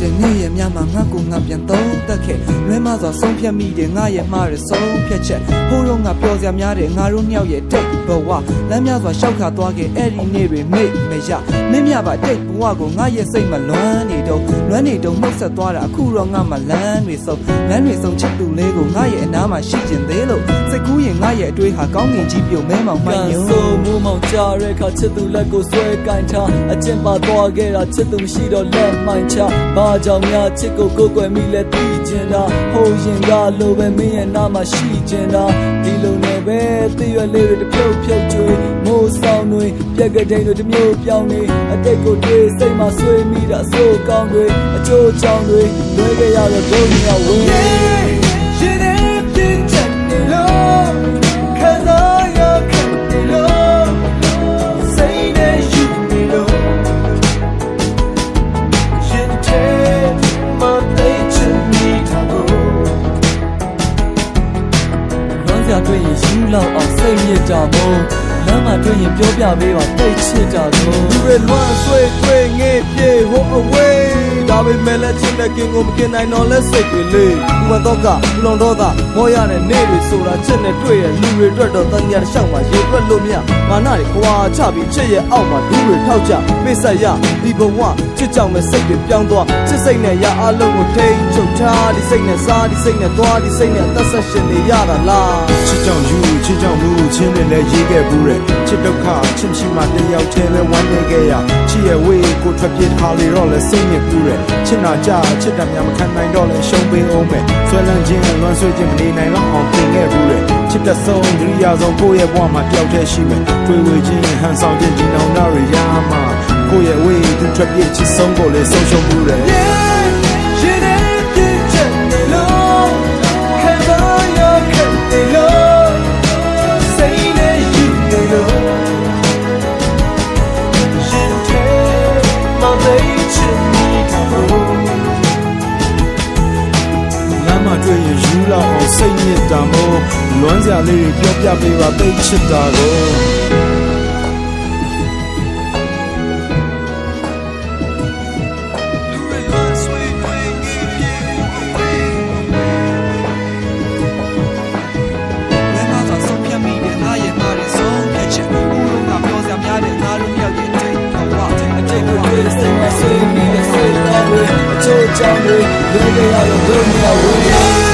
တဲ့ငဲ့ရဲ့များမှာငါ့ကိုငါပြန်သုံးသက်ခဲ့လွဲမစွာဆုံးဖြတ်မိတယ်ငါရဲ့မှားရဆုံးဖြတ်ချက်ဟိုးတော့ငါပြောစရာများတယ်ငါတို့နှစ်ယောက်ရဲ့တိတ်ဘဝလမ်းများစွာရှောက်ခါသွားခဲ့အဲ့ဒီနေ့တွေမိတ်မရမင်းမြပါတိတ်ဘဝကိုငါရဲ့စိတ်မလွမ်းနေတော့လွမ်းနေတော့နှုတ်ဆက်သွားတာအခုတော့ငါမှလမ်းတွေဆုံးလမ်းတွေဆုံးချစ်သူလေးကိုငါရဲ့အနားမှာရှိကျင်သေးလို့စိတ်ကူးရင်ငါရဲ့အတွေးဟာကောင်းငင်ကြီးပြုံမဲမောင်မှကန်န်ညိုဆိုမူမောင်ကြတဲ့ခါချစ်သူလက်ကိုဆွဲကင်ထားအကျင့်ပါသွားခဲ့တာချစ်သူမရှိတော့လက်မှန်ချဘာကြောင့်များချစ်ကိုကိုယ်ကွယ်မိလဲသိကျင်တာဟိုရင်ကလိုပဲမင်းရဲ့နာမှာရှိကျင်တာဒီလိုနဲ့ပဲသိရလေးတွေတစ်ပြုတ်ဖြုတ်ကျွေးမိုးဆောင်တွေပြက်ကတိန်တွေတစ်မျိုးပြောင်းနေအတိတ်ကိုတွေးစိတ်မှာဆွေးမိတာအဆိုးကောင်းတွေအကျိုးချောင်းတွေလွဲခဲ့ရတော့ဒုညဝေးရှင် တွေ့ရင်ယူလောက်အောင်စိတ်ညစ်ကြမို့လမ်းမှာတွေ့ရင်ပြောပြပေးပါတိတ်ချစ်ကြတော့လူတွေလွမ်းဆွေးတွေ့ငေးပြေဟိုအဝေးဒါ ပေမဲ့လည်းချင်းတဲ့ကင်ကိုမกินနိုင်တော့လဲစိတ်တွေလေးဥပတော့ကလွန်တော့ကမောရတဲ့နေတွေဆိုတာချက်နဲ့တွေ့ရဲ့လူတွေအတွက်တော့တန်ညာတစ်လျှောက်မှာရေတွက်လို့မရမာနတွေခွာချပြီးချက်ရဲ့အောက်မှာဒူးတွေထောက်ကြပိဆက်ရဒီဘဝချစ်ကြောင်မဲ့စိတ်တွေပြောင်းသွားချစ်စိတ်နဲ့ရအလုံးကိုထိန်ချုပ်ထားဒီစိတ်နဲ့စားဒီစိတ်နဲ့သွားဒီစိတ်နဲ့အသက်ဆက်ရှင်နေရတာလားချစ်ကြောင်ယူ ချစ်ကြောင်မှုချင်းနဲ့လည်းရေးခဲ့ဘူးတဲ့ချစ်ဒုက္ခချစ်မရှိမှတယောက်တည်းလဲဝမ်းနေခဲ့ရချစ်ရဲ့ဝေးကိုထွက်ပြေးခါလေတော့လဲစိတ်ညစ်ဘူးတဲ့ချစ်နာကြချစ်တယ်များမခံနိုင်တော့လဲရှုံးပေးအောင်မဲ့ဆွဲလန်းခြင်းလွမ်းဆွဲခြင်းမနေနိုင်တော့အောင်ပြင်ခဲ့ဘူးတဲ့ချစ်တဲ့ဆုံးဒုတိယဆုံးကိုယ့်ရဲ့ဘဝမှာတယောက်တည်းရှိမယ်တွေ့ဝေခြင်းဟန်ဆောင်ခြင်းဒီနောင်နာရရမှာကိုယ့်ရဲ့ဝေးသူထွက်ပြေးချစ်ဆုံးကိုလည်းဆုံးရှုံးဘူးတဲ့ တ်ညစ်တာမို့လွမ်းစရာလေးတွေပြောပြပေးပါသိချစ်တာကိုလမ်းမသာဆုံးဖြတ်မိတယ်ငါရဲ့မှားတယ်ဆုံးဖြတ်ချက်ဟိုတော့ငါပြောစရာများတယ်ငါတို့မြောက်ရဲ့တိတ်ဘဝ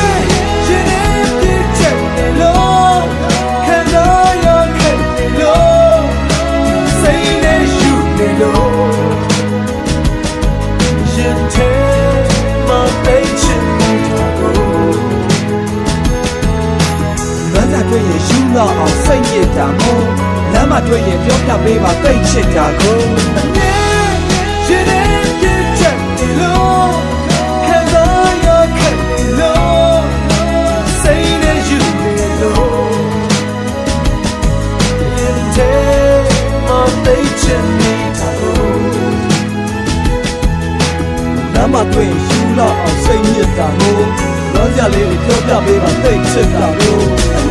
လောက်အောင်စိတ်ညစ်တာမို့လမ်းမှာတွေ့ရင်ပြောပြပေးပါသိချစ်တာကိုအမြဲရှင်နေပြစ်ချက်လို့ခံစားရခဲ့လို့စိတ်နဲ့ယူနေလို့ Take my faith in me တာကိုလမ်းမှာတွေ့ရင်ယူလောက်အောင်စိတ်ညစ်တာမို့လောကြလေးကိုပြောပြပေးပါသိချစ်တာကို